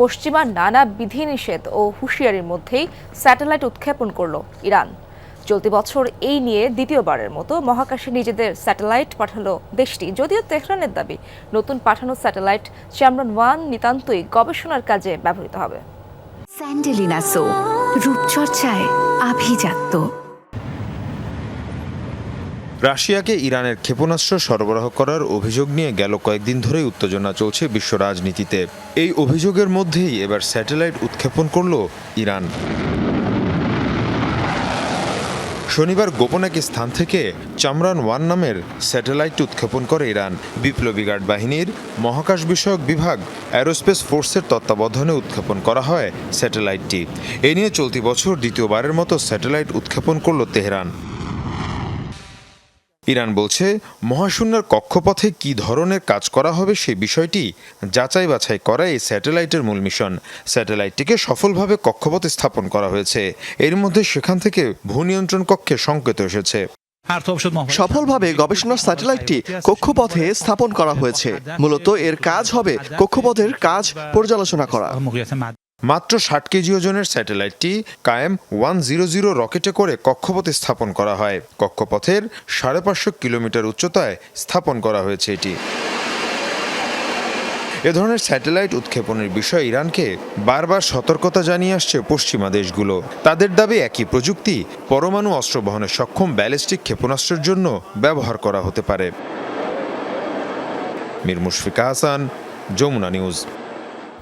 পশ্চিমা নানা বিধিনিষেধ ও হুঁশিয়ারির মধ্যেই স্যাটেলাইট উৎক্ষেপণ করল ইরান। চলতি বছর এই নিয়ে দ্বিতীয়বারের মতো মহাকাশে নিজেদের স্যাটেলাইট পাঠালো দেশটি। যদিও তেহরানের দাবি, নতুন পাঠানো স্যাটেলাইট চ্যামরন ওয়ান নিতান্তই গবেষণার কাজে ব্যবহৃত হবে। স্যান্ডেলিনা সো, রূপচর্চায় আভিজাত্য। রাশিয়াকে ইরানের ক্ষেপণাস্ত্র সরবরাহ করার অভিযোগ নিয়ে গেল কয়েকদিন ধরেই উত্তেজনা চলছে বিশ্ব রাজনীতিতে। এই অভিযোগের মধ্যেই এবার স্যাটেলাইট উৎক্ষেপণ করল ইরান। শনিবার গোপন এক স্থান থেকে চামরান ওয়ান নামের স্যাটেলাইট উৎক্ষেপণ করে ইরান। বিপ্লবী গার্ড বাহিনীর মহাকাশ বিষয়ক বিভাগ অ্যারোস্পেস ফোর্সের তত্ত্বাবধানে উৎক্ষেপণ করা হয় স্যাটেলাইটটি। এ নিয়ে চলতি বছর দ্বিতীয়বারের মতো স্যাটেলাইট উৎক্ষেপণ করল তেহরান। ইরান বলছে, মহাশূন্যের কক্ষপথে কি ধরনের কাজ করা হবে সেই বিষয়টি যাচাই বাছাই করা এই স্যাটেলাইটের মূল মিশন। স্যাটেলাইটটিকে সফলভাবে কক্ষপথে স্থাপন করা হয়েছে। এর মধ্যে সেখান থেকে ভূনিয়ন্ত্রণ কক্ষে সংকেত এসেছে। সফলভাবে গবেষণার স্যাটেলাইটটি কক্ষপথে স্থাপন করা হয়েছে। মূলত এর কাজ হবে কক্ষপথের কাজ পর্যালোচনা করা। মাত্র ষাট কেজি ওজনের স্যাটেলাইটটি কায়েম ওয়ান জিরো জিরো রকেটে করে কক্ষপথে স্থাপন করা হয়। কক্ষপথের সাড়ে পাঁচশো কিলোমিটার উচ্চতায় স্থাপন করা হয়েছে এটি। এ ধরনের স্যাটেলাইট উৎক্ষেপণের বিষয়ে ইরানকে বারবার সতর্কতা জানিয়ে আসছে পশ্চিমা দেশগুলো। তাদের দাবি একই প্রযুক্তি পরমাণু অস্ত্র বহনে সক্ষম ব্যালিস্টিক ক্ষেপণাস্ত্রের জন্য ব্যবহার করা হতে পারে। মীর মুশফিকা হাসান যমুনা নিউজ।